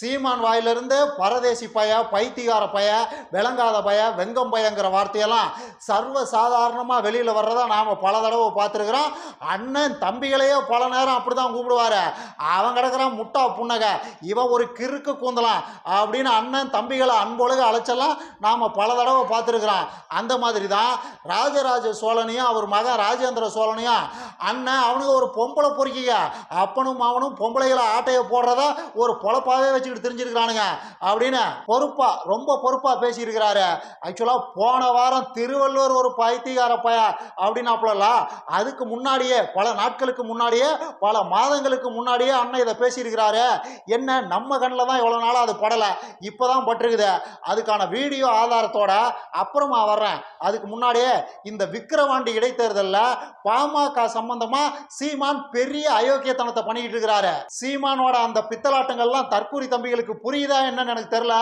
சீமான் வாயிலிருந்து பரதேசி பய பைத்திகார பய விளங்காத பய வெங்கம் பயங்கிற வார்த்தையெல்லாம் சர்வ சாதாரணமாக வெளியில் வர்றதா நாம் பல தடவை பார்த்துருக்குறோம். அண்ணன் தம்பிகளையே பல நேரம் அப்படி தான் கூப்பிடுவார். அவன் கிடக்குறான் முட்டா புன்னக இவன் ஒரு கிறுக்கு கூந்தலாம் அப்படின்னு அண்ணன் தம்பிகளை அன்பொழுக அழைச்செல்லாம் நாம் பல தடவை பார்த்துருக்குறோம். அந்த மாதிரி தான் ராஜராஜ சோழனையும் அவர் மகன் ராஜேந்திர சோழனையும் அண்ணன் அவனுக்கு ஒரு பொம்பளை பொறுக்கிக்க அப்பனும் அவனும் பொம்பளைகளை ஆட்டையை போடுறத ஒரு பொழப்பாவே வச்சுக்கிட்டு தெரிஞ்சிருக்கிறானுங்க. அப்படின்னு பொறுப்பா ரொம்ப பொறுப்பா பேசியிருக்கிறாரு. ஆக்சுவலாக போன வாரம் திருவள்ளுவர் ஒரு பைத்தியகார பய அப்படின்னாப்புல அதுக்கு முன்னாடியே பல நாட்களுக்கு முன்னாடியே பல மாதங்களுக்கு முன்னாடியே அண்ணன் இதை பேசியிருக்கிறாரு. என்ன நம்ம கண்ணில் தான் இவ்வளோ நாளாக அது படலை. இப்போ தான் பட்டிருக்குது. அதுக்கான வீடியோ ஆதாரத்தோட அப்புறமா வர்றேன். அதுக்கு முன்னாடியே இந்த விக்கிரவாண்டி இடைத்தேர்தலில் பாமக சம்பந்தமா சீமான் பெரிய அயோக்கியத்தனத்தை பண்ணிக்கிட்டு இருக்கிறாரு. சீமானோட அந்த பித்தலாட்டங்கள்லாம் தற்கூரி தம்பிகளுக்கு புரியுதா என்னன்னு எனக்கு தெரியல.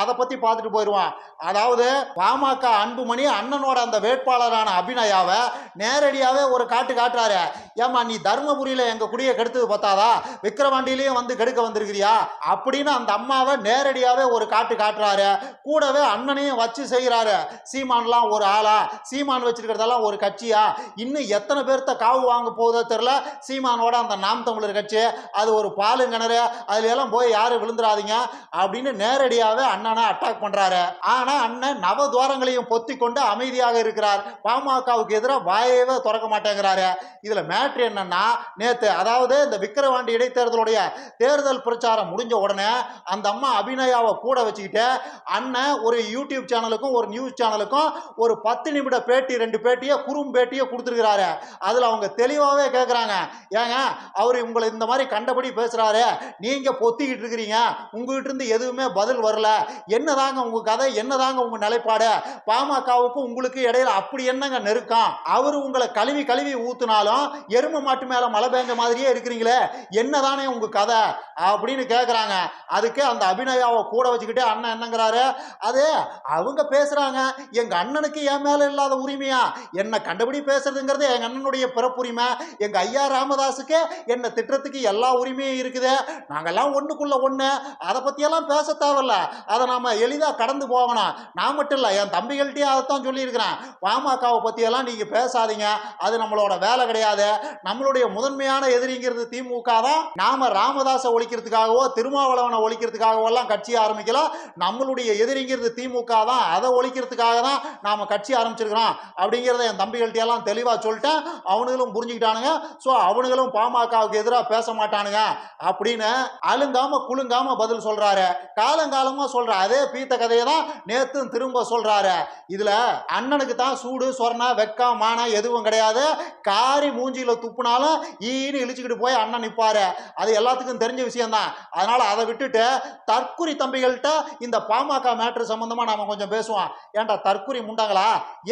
அதை பத்தி பார்த்துட்டு போயிடுவான் அதாவது பாமக அன்புமணி அண்ணனோட அந்த வேட்பாளரான அபிநயாவை நேரடியாவே ஒரு காட்டு காட்டுறாரு. ஏமா நீ தருமபுரியில் எங்க குடியை கெடுத்தது பார்த்தாதா விக்கிரவாண்டிலையும் வந்து கெடுக்க வந்திருக்கிறியா? அப்படின்னு அந்த அம்மாவை நேரடியாவே ஒரு காட்டு காட்டுறாரு. கூடவே அண்ணனையும் வச்சு செய்கிறாரு சீமான்லாம் ஒரு ஆளா? சீமான் வச்சிருக்கிறதெல்லாம் ஒரு கட்சியா? இன்னும் எத்தனை பேர்த்த காவு வாங்க போகுதோ தெரில சீமானோட அந்த நாம் தமிழர் கட்சி. அது ஒரு பாலு கிணறு அதுல எல்லாம் போய் யாரும் விழுந்துடாதீங்க அப்படின்னு நேரடியாகவே அண்ணனை அட்டாக் பண்ணுறாரு ஆனால் அண்ணன் நவதுவாரங்களையும் பொத்தி கொண்டு அமைதியாக இருக்கிறார். பாமகவுக்கு எதிராக வாயவே திறக்க மாட்டேங்கிறாரு. இதில் மேட்ரு என்னன்னா நேற்று அதாவது இந்த விக்கிரவாண்டி இடைத்தேர்தலுடைய தேர்தல் பிரச்சாரம் முடிஞ்ச உடனே அந்த அம்மா அபிநயாவை கூட வச்சுக்கிட்டு அண்ணன் ஒரு யூடியூப் சேனலுக்கும் ஒரு நியூஸ் சேனலுக்கும் ஒரு பத்து நிமிட பேட்டி ரெண்டு பேட்டியை குறும் பேட்டியை கொடுத்துருக்கிறாரு. அதில் அவங்க தெளிவாகவே கேட்குறாங்க ஏங்க அவர் உங்களை இந்த மாதிரி கண்டபடி பேசுகிறாரு நீங்கள் பொத்திக்கிட்டு இருக்கிறீங்க. உங்ககிட்ட இருந்து எதுவுமே பதில் வரல. என்னதாங்க உங்க கதை? என்னதாங்க உங்க நிலைப்பாடு? பாமகவுக்கும் உங்களுக்கு இடையில அப்படி என்னங்க நெருக்கம்? அவர் உங்களை கழுவி கழுவி ஊத்துனாலும் எருமை மாட்டு மேல மழை பெஞ்ச மாதிரியே இருக்கிறீங்களே. என்னதானே உங்க கதை? அப்படின்னு கேட்குறாங்க அதுக்கு அந்த அபிநயாவை கூட வச்சுக்கிட்டு அண்ணன் என்னங்கிறாரு. அது அவங்க பேசுறாங்க. எங்க அண்ணனுக்கு என் மேல இல்லாத உரிமையா? என்ன கண்டபடி பேசுறதுங்கிறது எங்க அண்ணனுடைய பிறப்புரிமை. எங்க ஐயா ராமதாஸுக்கு என்ன திட்டத்துக்கு எல்லா உரிமையும் இருக்குது. நாங்கெல்லாம் ஒண்ணுக்குள்ள ஒன்று அதை பற்றியெல்லாம் பேச தேவையில்ல. அதை நாம எளிதாக கடந்து போகணும். நான் மட்டும் இல்லை என் தம்பிகள்கிட்டயும் அதைத்தான் சொல்லியிருக்கிறேன். பாமகவை பற்றியெல்லாம் நீங்க பேசாதீங்க. அது நம்மளோட வேலை கிடையாது. நம்மளுடைய முதன்மையான எதிரிங்கிறது திமுக தான். நாம ராமதாஸை ஒழிக்கிறதுக்காகவோ திருமாவளவனை ஒழிக்கிறதுக்காகவோ எல்லாம் கட்சி ஆரம்பிக்கல. நம்மளுடைய எதிரிங்கிறது திமுக தான். அதை ஒழிக்கிறதுக்காக தான் நாம கட்சி ஆரம்பிச்சிருக்கிறோம். அப்படிங்கிறத என் தம்பிகள்ட்ட எல்லாம் தெளிவாக சொல்லிட்டேன். அவனுங்களும் புரிஞ்சுக்கிட்டானுங்க. ஸோ அவனுங்களும் பாமகவுக்கு எதிராக பேச மாட்டானுங்க. அப்படின்னு அழுங்காம தயங்காம பதில் சொல்றாரு. காலங்காலமா சொல்ற. அதே பீத்த கதையை தான் நேத்தும் திரும்ப சொல்றாரு. இதுல அண்ணனுக்கு தான் சூடு சொரண வெக்கம் மானம் எதுவும் கிடையாது. காரி மூஞ்சியில துப்புனாலும் ஈன்னு இழிச்சுக்கிட்டு போய் அண்ணன் நிப்பாரு. அது எல்லாத்துக்கும் தெரிஞ்ச விஷயம்தான். அதனால அதை விட்டுட்டு தற்குறி தம்பிகள்கிட்ட இந்த பாமக மேட்ரு சம்பந்தமா நாம கொஞ்சம் பேசுவோம். ஏன்டா தற்குறி முண்டாங்களா?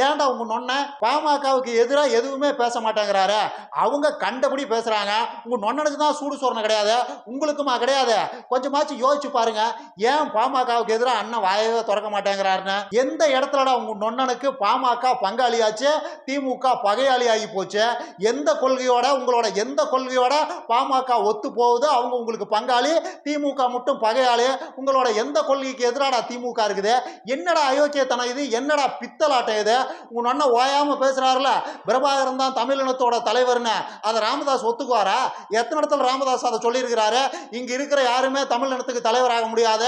ஏன்டா உங்க நொன்ன பாமகவுக்கு எதிராக எதுவுமே பேச மாட்டேங்கிறாரு? அவங்க கண்டபடி பேசுறாங்க. உங்க நொன்னனுக்கு தான் சூடு சொரணை கிடையாது. உங்களுக்குமா கிடையாது. கொஞ்சம் கொஞ்சமாச்சும் யோசிச்சு பாருங்க. ஏன் பாமகவுக்கு எதிராக அண்ணன் வாயவே திறக்க மாட்டேங்கிறாருன்னு? எந்த இடத்துலடா உங்க நொன்னனுக்கு பாமக பங்காளியாச்சு திமுக பகையாளி ஆகி போச்சு? எந்த கொள்கையோட உங்களோட எந்த கொள்கையோட பாமக ஒத்து போகுது? அவங்க உங்களுக்கு பங்காளி திமுக மட்டும் பகையாளி. உங்களோட எந்த கொள்கைக்கு எதிராடா திமுக இருக்குது? என்னடா அயோக்கியத்தனம் இது? என்னடா பித்தலாட்டம் இது? உங்க நொன்ன ஓயாம பேசுறாருல பிரபாகரன் தான் தமிழினத்தோட தலைவர்னு. அதை ராமதாஸ் ஒத்துக்குவாரா? எத்தனை இடத்துல ராமதாஸ் அதை சொல்லியிருக்கிறாரு? இங்க இருக்கிற யாருமே தமிழினத்துக்கு தலைவராக முடியாத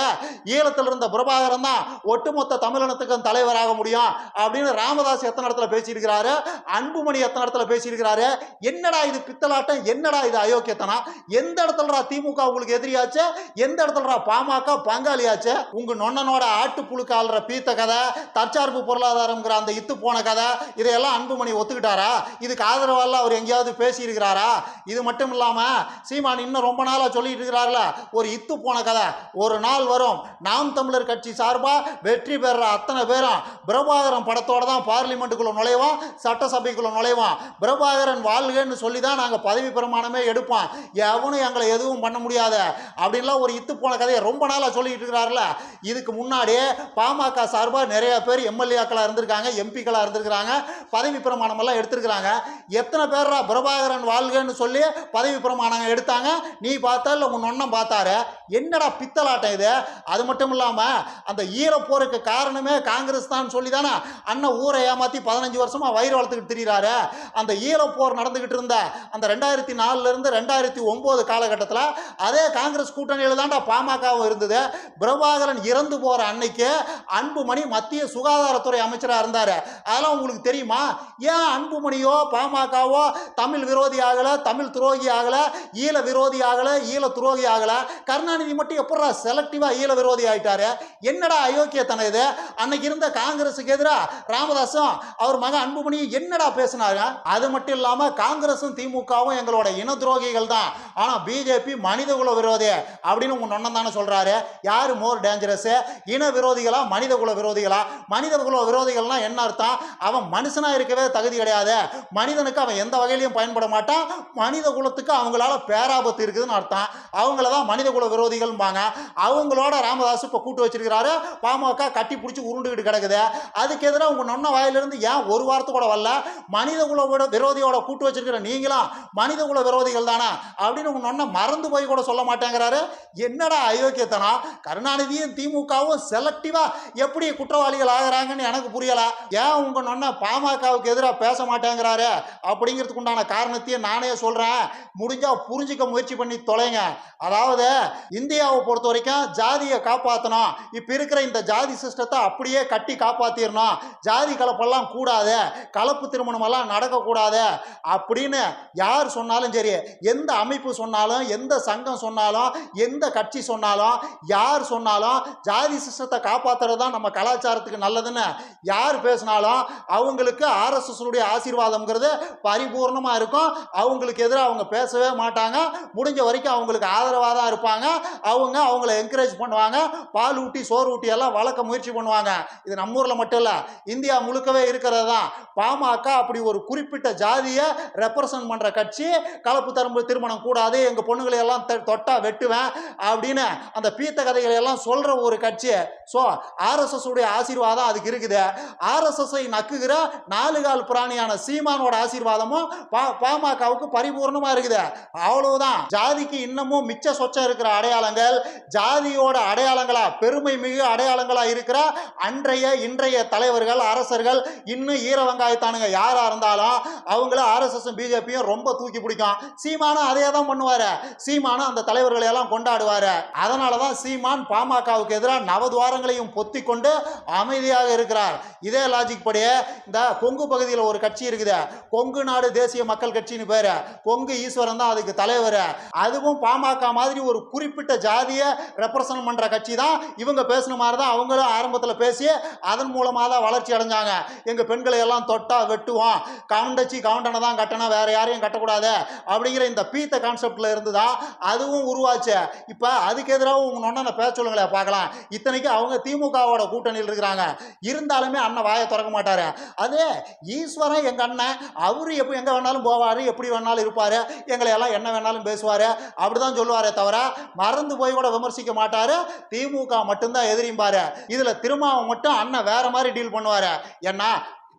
ஈழத்தில் இருந்த பிரபாகரன் தான் ஒட்டுமொத்த தமிழினத்துக்கும் தலைவராக முடியும். அப்படின்னு ராமதாஸ் எத்தனை இடத்துல பேசியிருக்கிறாரு? அன்புமணி எத்தனை இடத்துல பேசியிருக்கிறாரு? என்னடா இது பித்தலாட்டம்? என்னடா இது அயோக்கியத்தனா எந்த இடத்துலடா திமுக உங்களுக்கு எதிரியாச்சு? எந்த இடத்துலடா பாமக பங்காளியாச்சு? உங்க நொன்னனோட ஆட்டு புழுக்காளர பீத்த கதை தற்சார்பு பொருளாதாரம்ங்கிற அந்த இத்து போன கதை இதையெல்லாம் அன்புமணி ஒத்துக்கிட்டாரா? இதுக்கு ஆதரவால அவர் எங்கேயாவது பேசியிருக்கிறாரா? இது மட்டும் இல்லாம சீமான் இன்னும் ரொம்ப நாளா சொல்லிட்டு இருக்கிறாருல ஒரு இத்து போன கதை. ஒரு நாள் வரும். நாம் தமிழர் கட்சி சார்பாக வெற்றி பெற அத்தனை பேரும் பிரபாகரன் படத்தோட தான் பார்லிமெண்ட்டுக்குள்ளே நுழைவோம் சட்டசபைக்குள்ளே நுழைவோம் பிரபாகரன் வாழ்கன்னு சொல்லி தான் நாங்கள் பதவி பிரமாணமே எடுப்போம். எவனும் எங்களை எதுவும் பண்ண முடியாது. அப்படின்லாம் ஒரு இத்து போன கதையை ரொம்ப நாளாக சொல்லிட்டு இருக்கிறாருல இதுக்கு முன்னாடியே பாமக சார்பாக நிறைய பேர் எம்எல்ஏக்களாக இருந்திருக்காங்க எம்பிக்களாக இருந்திருக்கிறாங்க. பதவி பிரமாணமெல்லாம் எடுத்திருக்கிறாங்க. எத்தனை பேர்ரா பிரபாகரன் வாழ்கன்னு சொல்லி பதவி பிரமாணம் எடுத்தாங்க? நீ பார்த்தா இல்லை உன் ஒன்னம் பார்த்தாரு. என்னடா பித்தலாட்டம் இது? அது மட்டும் இல்லாமல் அந்த ஈரப்போருக்கு காரணமே காங்கிரஸ் தான் சொல்லி தானே அண்ணன் ஊரை ஏமாற்றி பதினஞ்சு வருஷமாக வயிறு வளர்த்துக்கிட்டு தெரிகிறாரு அந்த ஈரப்போர் நடந்துக்கிட்டு இருந்த அந்த ரெண்டாயிரத்தி நாலுலேருந்து ரெண்டாயிரத்தி ஒம்பது காலகட்டத்தில் அதே காங்கிரஸ் கூட்டணியில் தான்டா பாமகவும் இருந்தது. பிரபாகரன் இறந்து போகிற அன்னைக்கு அன்புமணி மத்திய சுகாதாரத்துறை அமைச்சராக இருந்தார். அதெல்லாம் உங்களுக்கு தெரியுமா? ஏன் அன்புமணியோ பாமகவோ தமிழ் விரோதி ஆகல தமிழ் துரோகி ஆகல ஈழ விரோதி ஆகலை ஈழ துரோகி ஆகல? கருணாநிதி மட்டும் எப்படா செலக்டிவாக ஈழ விரோதி ஆயிட்டாரு? என்னடா அயோக்கியத்தனம் இது? அன்னைக்கு இருந்த காங்கிரஸுக்கு எதிராக ராமதாசும் அவர் மகன் அன்புமணி என்னடா பேசினாங்க? அது மட்டும் இல்லாம காங்கிரஸும் திமுகவும் எங்களோட இன துரோகிகள் தான். ஆனா பிஜேபி மனிதகுல விரோதி அப்படின்னு உங்க நொண்ணம் தானே சொல்றாரு. யாரு மோர் டேஞ்சரஸ் இன விரோதிகளா மனிதகுல விரோதிகளா? மனிதகுல விரோதிகள்னா என்ன அர்த்தம்? அவன் மனுஷனா இருக்கவே தகுதி கிடையாது. மனிதனுக்கு அவன் எந்த வகையிலையும் பயன்பட மாட்டான். மனித குலத்துக்கு அவங்களால பேராபத்து இருக்குதுன்னு அர்த்தம். அவங்கள தான் மனித குல விரோதிகள்பாங்க அவங்களோட ராமதாஸ் இப்போ கூட்டு வச்சிருக்கிறாரு. பாமக கட்டி பிடிச்சி உருண்டுகிட்டு கிடக்குது. அதுக்கு எதிராக உங்கள் நொன்ன வாயிலிருந்து ஏன் ஒரு வாரத்து கூட வரல? மனித குல விரோதியோட கூட்டு வச்சிருக்கிற நீங்களும் மனித குல விரோதிகள் தானே? அப்படின்னு உங்கள் நொன்ன மறந்து போய் கூட சொல்ல மாட்டேங்கிறாரு. என்னடா அயோக்கியத்தனா கருணாநிதியும் திமுகவும் செலக்டிவாக எப்படி குற்றவாளிகள் ஆகுறாங்கன்னு எனக்கு புரியலை. ஏன் உங்கள் நொன்ன பாமகவுக்கு எதிராக பேச மாட்டேங்கிறாரு? அப்படிங்கிறதுக்கு உண்டான காரணத்தையும் நானே சொல்கிறேன் முடிஞ்சால் புரிஞ்சுக்க முயற்சி பண்ணி தொலைங்க. அதாவது இந்தியாவை பொறுத்த வரைக்கும் ஜாதியை காப்பாற்றணும் இப்போ இருக்கிற இந்த ஜாதி சிஸ்டத்தை அப்படியே கட்டி காப்பாற்றிடணும் ஜாதி கலப்பெல்லாம் கூடாது கலப்பு திருமணமெல்லாம் நடக்கக்கூடாது அப்படின்னு யார் சொன்னாலும் சரி எந்த அமைப்பு சொன்னாலும் எந்த சங்கம் சொன்னாலும் எந்த கட்சி சொன்னாலும் யார் சொன்னாலும் ஜாதி சிஸ்டத்தை காப்பாற்றுறது தான் நம்ம கலாச்சாரத்துக்கு நல்லதுன்னு யார் பேசினாலும் அவங்களுக்கு ஆர்எஸ்எஸ்னுடைய ஆசீர்வாதம்ங்கிறது பரிபூர்ணமாக இருக்கும். அவங்களுக்கு எதிராக அவங்க பேசவே மாட்டாங்க. முடிஞ்ச வரைக்கும் அவங்களுக்கு ஆதரவாக தான் இருப்பாங்க. அவங்க அவங்கள என்கரேஜ் பண்ணுவாங்க. பால் ஊட்டி சோறு ஊட்டி எல்லாம் வளர்க்க முயற்சி பண்ணுவாங்க. இது நம்ம ஊரில் மட்டும் இல்லை இந்தியா முழுக்கவே இருக்கிறது தான். பாமக அப்படி ஒரு குறிப்பிட்ட ஜாதியை ரெப்ரசன்ட் பண்ணுற கட்சி கலப்பு தரும்பு திருமணம் கூடாது எங்கள் பொண்ணுங்களை எல்லாம் தொட்டா வெட்டுவேன் அப்படின்னு அந்த பீத்த கதைகளை எல்லாம் சொல்கிற ஒரு கட்சி. ஸோ ஆர்எஸ்எஸ் உடைய ஆசீர்வாதம் அதுக்கு இருக்குது. ஆர்எஸ்எஸ்ஐ நக்குகிற நாலு கால் பிராணியான சீமானோட ஆசீர்வாதமும் பா பாமகவுக்கு பரிபூர்ணமாக இருக்குது. அவ்வளவுதான். ஜாதிக்கு இன்னமும் மிச்ச சொச்சம் இருக்கிற அடையாளங்கள் ஜாதியோட அடையாளங்களா பெருமை மிகு அடையாளங்களா இருக்கிற அன்றைய இன்றைய தலைவர்கள் அரசர்கள் இன்னும் ஈர வெங்காயத்தானுங்க யாரா இருந்தாலும் அவங்கள ஆர்எஸ்எஸும் பிஜேபியும் ரொம்ப தூக்கி பிடிக்கும். சீமானும் அதே தான் பண்ணுவாரு. சீமானும் அந்த தலைவர்களை எல்லாம் கொண்டாடுவாரு. அதனால தான் சீமான் பாமகவுக்கு எதிராக நவதுவாரங்களையும் பொத்தி கொண்டு அமைதியாக இருக்கிறார். இதே லாஜிக் படியே இந்த கொங்கு பகுதியில் ஒரு கட்சி இருக்குது. கொங்கு நாடு தேசிய மக்கள் கட்சின்னு பேரு. கொங்கு ஈஸ்வரன் தான் அதுக்கு தலைவர். அதுவும் பாமக மாதிரி ஒரு குறிப்பிட்ட ஜாதியை ரெப்ரசன்ட் பண்ற கட்சி தான் இவங்க பேசின மாதிரி தான் அவங்களும் ஆரம்பத்தில் பேசி அதன் மூலமாக தான் வளர்ச்சி அடைஞ்சாங்க. எங்க பெண்களை எல்லாம் தொட்டா வெட்டுவோம் கவுண்டச்சி கவுண்டனை தான் கட்டணும் வேற யாரையும் கட்டக்கூடாது. அப்படிங்கிற இந்த பீத்த கான்செப்ட்ல இருந்து தான் அதுவும் உருவாச்சு. இப்போ அதுக்கு எதிராக உங்க நொண்ணனை பேச சொல்லுங்களேன் பார்க்கலாம். இத்தனைக்கு அவங்க திமுகவோட கூட்டணியில் இருக்கிறாங்க. இருந்தாலுமே அண்ணன் வாயை திறக்க மாட்டாரு. அதே ஈஸ்வரன் எங்க அண்ணன் அவரு எப்போ எங்க வேணாலும் போவாரு எப்படி வேணாலும் இருப்பாரு எங்களை எல்லாம் என்ன வேணாலும் பேசுவாரு அப்படிதான் சொல்லுவாரே தவிர மறந்து போய் கூட விமர்சிக்க மாட்டாரு. திமுக மட்டும்தான் எதிரிம்பாரு இதுல திருமாவை மட்டும் அண்ணன் வேற மாதிரி டீல் பண்ணுவாரு. ஏன்னா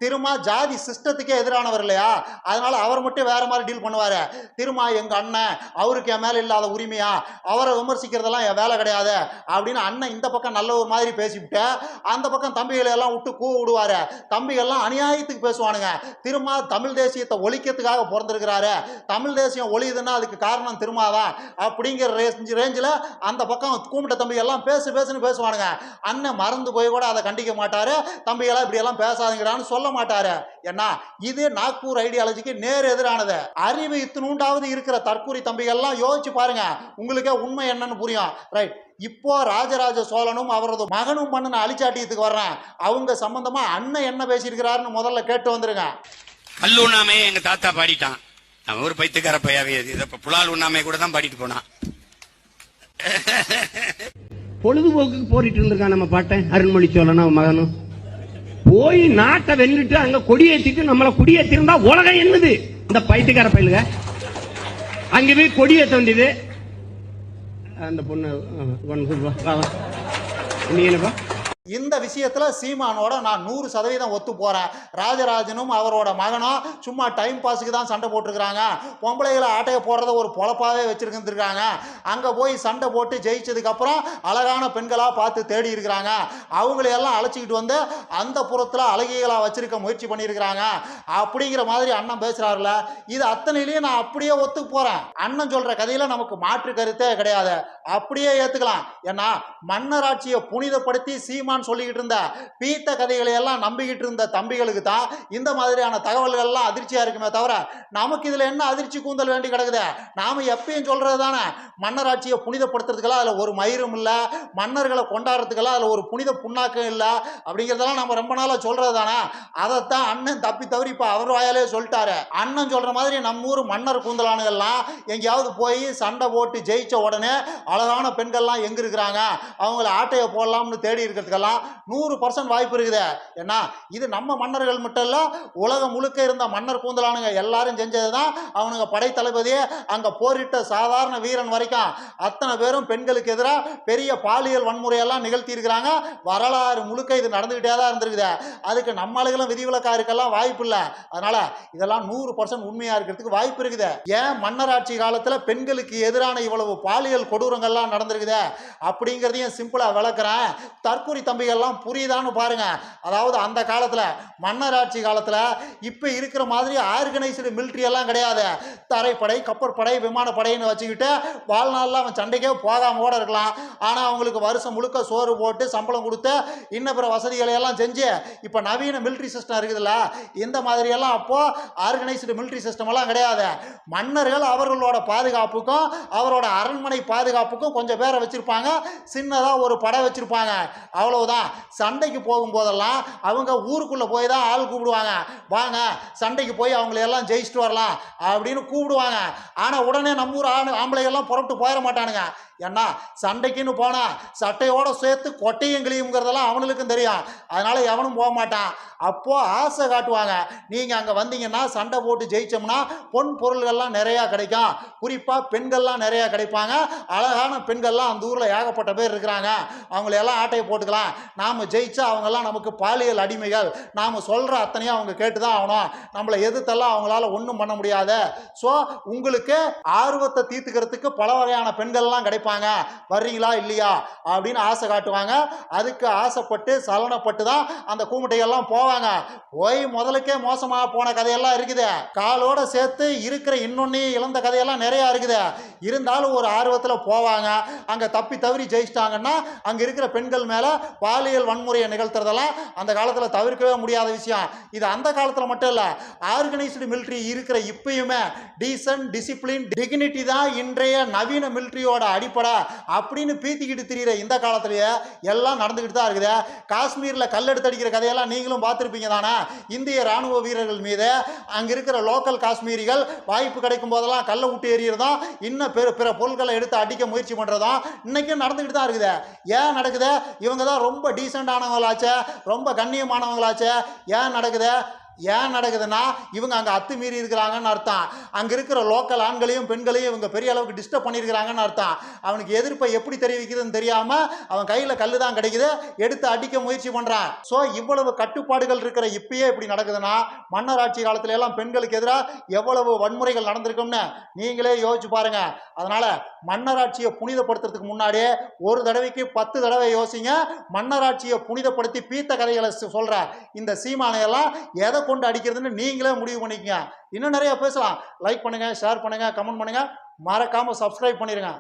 திருமா ஜாதி சிஸ்டத்துக்கே எதிரானவர் இல்லையா? அதனால அவர் மட்டும் வேற மாதிரி டீல் பண்ணுவாரு. திருமா எங்க அண்ணன் அவருக்கு என் மேல இல்லாத உரிமையா? அவரை விமர்சிக்கிறதெல்லாம் என் வேலை கிடையாது? அப்படின்னு அண்ணன் இந்த பக்கம் நல்ல ஒரு மாதிரி பேசிவிட்டு அந்த பக்கம் தம்பிகளை எல்லாம் விட்டு கூ விடுவாரு தம்பிகள்லாம் அநியாயத்துக்கு பேசுவானுங்க. திருமா தமிழ் தேசியத்தை ஒழிக்கிறதுக்காக பிறந்திருக்கிறாரு. தமிழ் தேசியம் ஒழியுதுன்னா அதுக்கு காரணம் திருமாதான் அப்படிங்கிற ரேஞ்ச் ரேஞ்சில் அந்த பக்கம் கூமிட்ட தம்பி எல்லாம் பேசு பேசுன்னு பேசுவானுங்க. அண்ணன் மறந்து போய் கூட அதை கண்டிக்க மாட்டாரு. தம்பிகளா இப்படி எல்லாம் பேசாதீங்கடான்னு சொல்ல மாட்டாரு. ஏன்னா இது நாக்பூர் ஐடியாலஜிக்கு நேர் எதிரானது. அறிவு இத்தினூண்டாவது இருக்கிற தற்கூரி தம்பிகள்லாம் யோசிச்சு பாருங்க உங்களுக்கே உண்மை என்னன்னு புரியும். ரைட் இப்போ ராஜராஜ சோழனும் அவரது மகனும் பண்ணின அழிச்சாட்டியத்துக்கு வர்றேன். அவங்க சம்பந்தமா அண்ணன் என்ன பேசியிருக்கிறாருன்னு முதல்ல கேட்டு வந்துருங்க. கல் உண்ணாமே எங்க தாத்தா பாடிட்டான். அவன் ஒரு பைத்துக்கார பையாவே. புலால் உண்ணாமே கூட தான் பாடிட்டு போனான். பொழுதுபோக்குக்கு போரிட்டு இருந்திருக்கான் நம்ம பாட்டன் அருண்மொழி சோழனும் அவன் மகனும். போய் நாட்டை வென்னுட்டு அங்க கொடியேற்றிட்டு நம்மள குடியேற்றிருந்தா உலகம் என்னது? இந்த பைத்தியக்கார பயிலுங்க அங்க போய் கொடியேற்ற வேண்டியது. அந்த பொண்ணு நீ என்னப்பா? இந்த விஷயத்துல சீமானோட நான் நூறு சதவீதம் ஒத்து போறேன். ராஜராஜனும் அவரோட மகனும் சும்மா டைம் பாஸுக்கு தான் சண்டை போட்டிருக்கிறாங்க. பொம்பளைகளை ஆட்டைய போடுறத ஒரு பொழப்பாவே வச்சிருந்துருக்காங்க அங்க போய் சண்டை போட்டு ஜெயிச்சதுக்கு அப்புறம் அழகான பெண்களா பார்த்து தேடி இருக்கிறாங்க. அவங்களையெல்லாம் அழைச்சிக்கிட்டு வந்து அந்த புறத்துல அழகிகளா வச்சிருக்க முயற்சி பண்ணியிருக்கிறாங்க. அப்படிங்கிற மாதிரி அண்ணன் பேசுறாருல இது அத்தனையிலையும் நான் அப்படியே ஒத்து போறேன். அண்ணன் சொல்ற கதையில நமக்கு மாற்று கருத்தே கிடையாது. அப்படியே ஏத்துக்கலாம். ஏன்னா மன்னராட்சியை புனிதப்படுத்தி சீமான் சொல்லிக்கிட்டு இருந்த பீத்த கதைகளை எல்லாம் நம்பிக்கிட்டு இருந்த தம்பிகளுக்கு தான் இந்த மாதிரியான தகவல்கள் எல்லாம் அதிர்ச்சியா இருக்குமே தவிர நமக்கு இதுல என்ன அதிர்ச்சி கூந்தல் வேண்டி கிடக்குது? நாம எப்பயும் சொல்றது தானே? மன்னராட்சியை புனிதப்படுத்துறதுக்கெல்லாம் அதுல ஒரு மயிரும் இல்லை. மன்னர்களை கொண்டாடுறதுக்கெல்லாம் அதுல ஒரு புனித புண்ணாக்கம் இல்லை. அப்படிங்கிறதெல்லாம் நம்ம ரொம்ப நாளா சொல்றது தானே? அதைத்தான் அண்ணன் தப்பி தவறி இப்ப அவர் வாயாலே சொல்லிட்டாரு. அண்ணன் சொல்ற மாதிரி நம்ம ஊர் மன்னர் கூந்தலானுகள்லாம் எங்கேயாவது போய் சண்டை போட்டு ஜெயிச்ச உடனே அழகான பெண்கள்லாம் எங்க இருக்கிறாங்க? அவங்கள ஆட்டையை போடலாம்னு தேடி இருக்கிறதுக்கெல்லாம் நூறு பர்சன்ட் வாய்ப்பு இருக்குது. ஏன்னா இது நம்ம மன்னர்கள் மட்டும் இல்லை உலகம் முழுக்க இருந்த மன்னர் கூந்தலானுங்க எல்லாரும் செஞ்சது தான் அவனுங்க படைத்தளபதியே அங்கே போரிட்ட சாதாரண வீரன் வரைக்கும் அத்தனை பேரும் பெண்களுக்கு எதிராக பெரிய பாலியல் வன்முறையெல்லாம் நிகழ்த்தி இருக்கிறாங்க வரலாறு முழுக்க இது நடந்துகிட்டே தான் இருந்திருக்குது. அதுக்கு நம்ம ஆளுகளும் விதிவிலக்கா இருக்கலாம் வாய்ப்பு இல்லை. அதனால இதெல்லாம் நூறு பர்சன்ட் உண்மையா இருக்கிறதுக்கு வாய்ப்பு இருக்குது. ஏன் மன்னராட்சி காலத்தில் பெண்களுக்கு எதிரான இவ்வளவு பாலியல் சம்பவங்கள்லாம் நடந்திருக்குது. அப்படிங்கிறதையும் சிம்பிளாக விளக்குறேன். தற்கொலை தம்பிகள்லாம் புரியுதான்னு பாருங்க. அதாவது அந்த காலத்தில் மன்னராட்சி காலத்தில் இப்போ இருக்கிற மாதிரி ஆர்கனைஸ்டு மிலிட்ரி எல்லாம் கிடையாது. தரைப்படை கப்பற்படை விமானப்படைன்னு வச்சுக்கிட்டு வாழ்நாளில் அவன் சண்டைக்கே போகாமல் கூட இருக்கலாம். ஆனால் அவங்களுக்கு வருஷம் முழுக்க சோறு போட்டு சம்பளம் கொடுத்து இன்ன பிற வசதிகளை எல்லாம் செஞ்சு இப்போ நவீன மிலிட்ரி சிஸ்டம் இருக்குதுல்ல இந்த மாதிரியெல்லாம் அப்போது ஆர்கனைஸ்டு மிலிட்ரி சிஸ்டம் எல்லாம் கிடையாது. மன்னர்கள் அவர்களோட பாதுகாப்புக்கும் அவரோட அரண்மனை பாதுகாப்பு பாதுகாப்புக்கும் கொஞ்சம் பேரை வச்சுருப்பாங்க. சின்னதாக ஒரு படை வச்சுருப்பாங்க. அவ்வளவுதான். சண்டைக்கு போகும்போதெல்லாம் அவங்க ஊருக்குள்ளே போய் தான் ஆள் கூப்பிடுவாங்க. வாங்க சண்டைக்கு போய் அவங்களையெல்லாம் ஜெயிச்சுட்டு வரலாம் அப்படின்னு கூப்பிடுவாங்க. ஆனால் உடனே நம்ம ஊர் ஆண் ஆம்பளைகள்லாம் புறப்பட்டு போயிட மாட்டானுங்க. ஏன்னா சண்டைக்குன்னு போனா சட்டையோட சேர்த்து கொட்டையும் கிளியுங்கிறதெல்லாம் அவனுக்கும் தெரியும். அதனால எவனும் போக மாட்டான். அப்போ ஆசை காட்டுவாங்க. நீங்க அங்க வந்தீங்கன்னா சண்டை போட்டு ஜெயிச்சோம்னா பொன் பொருள்கள்லாம் நிறைய கிடைக்கும். குறிப்பா பெண்கள்லாம் நிறைய கிடைப்பாங்க. அழகான பெண்கள்லாம் அந்த ஊர்ல ஏகப்பட்ட பேர் இருக்கிறாங்க. அவங்கள எல்லாம் ஆட்டையை போட்டுக்கலாம். நாம ஜெயிச்சா அவங்கெல்லாம் நமக்கு பாலியல் அடிமைகள். நாம சொல்ற அத்தனையும் அவங்க கேட்டுதான் ஆகணும். நம்மளை எதிர்த்தெல்லாம் அவங்களால ஒன்றும் பண்ண முடியாது. ஸோ உங்களுக்கு ஆர்வத்தை தீர்த்துக்கிறதுக்கு பல வகையான பெண்கள்லாம் கிடைப்பாங்க. வர்றீங்களா இல்லையா? அப்படின்னு ஆசை காட்டுவாங்க. அதுக்கு ஆசைப்பட்டு சலனப்பட்டு தான் அந்த கூமுட்டைகள்லாம் போவாங்க. போய் முதலுக்கே மோசமாக போன கதையெல்லாம் இருக்குது. காலோட சேர்த்து இருக்கிற இன்னொன்னு இழந்த கதையெல்லாம் நிறையா இருக்குது. இருந்தாலும் ஒரு ஆர்வத்தில் போவாங்க. அங்கே தப்பி தவறி ஜெயிச்சிட்டாங்கன்னா அங்கே இருக்கிற பெண்கள் மேலே பாலியல் வன்முறையை நிகழ்த்துறதெல்லாம் அந்த காலத்தில் தவிர்க்கவே முடியாத விஷயம். இது அந்த காலத்தில் மட்டும் இல்லை ஆர்கனைஸ்டு மிலிட்ரி இருக்கிற இப்பயுமே டீசன்ட் டிசிப்ளின் டிக்னிட்டி தான் இன்றைய நவீன மிலிட்ரியோட அடிப்படை அப்படின்னு பீத்திக்கிட்டு திரியிற இந்த காலத்திலேயே எல்லாம் நடந்துக்கிட்டு தான் இருக்குது. காஷ்மீரில் கல்லெடுத்து அடிக்கிற கதையெல்லாம் நீங்களும் பார்த்துருப்பீங்க தானே? இந்திய ராணுவ வீரர்கள் மீது அங்கே இருக்கிற லோக்கல் காஷ்மீரிகள் வாய்ப்பு கிடைக்கும் போதெல்லாம் கல்லை விட்டு எறிகிறதும் இன்னும் பிற பிற பொருட்களை எடுத்து அடிக்க முயற்சி பண்ணுறதும் இன்றைக்கும் நடந்துக்கிட்டு தான் இருக்குது. ஏன் நடக்குது? இவங்க தான் ரொம்ப டீசெண்டானவங்களாச்சே ரொம்ப கண்ணியமானவங்களாச்சே. ஏன் நடக்குது? ஏன் நடக்குதுன்னா இவங்க அங்கே அத்துமீறி இருக்கிறாங்கன்னு அர்த்தம். அங்கே இருக்கிற லோக்கல் ஆண்களையும் பெண்களையும் இவங்க பெரிய அளவுக்கு டிஸ்டர்ப் பண்ணியிருக்கிறாங்கன்னு அர்த்தம். அவனுக்கு எதிர்ப்பை எப்படி தெரிவிக்கிறதுன்னு தெரியாமல் அவன் கையில் கல் தான் கிடைக்குது எடுத்து அடிக்க முயற்சி பண்ணுறான் ஸோ இவ்வளவு கட்டுப்பாடுகள் இருக்கிற இப்பயே இப்படி நடக்குதுன்னா மன்னராட்சி காலத்துல எல்லாம் பெண்களுக்கு எதிராக எவ்வளவு வன்முறைகள் நடந்திருக்கும்னு நீங்களே யோசிச்சு பாருங்க. அதனால மன்னராட்சியை புனிதப்படுத்துறதுக்கு முன்னாடியே ஒரு தடவைக்கு பத்து தடவை யோசிங்க. மன்னராட்சியை புனிதப்படுத்தி பீத்த கதைகளை சொல்ற இந்த சீமானையெல்லாம் எதை கொண்டு அடிக்கிறதுன்னு நீங்களே முடிவு பண்ணிக்கங்க. இன்னும் நிறைய பேசலாம். லைக் பண்ணுங்க ஷேர் பண்ணுங்க கமெண்ட் பண்ணுங்க. மறக்காம சப்ஸ்கிரைப் பண்ணிருங்க.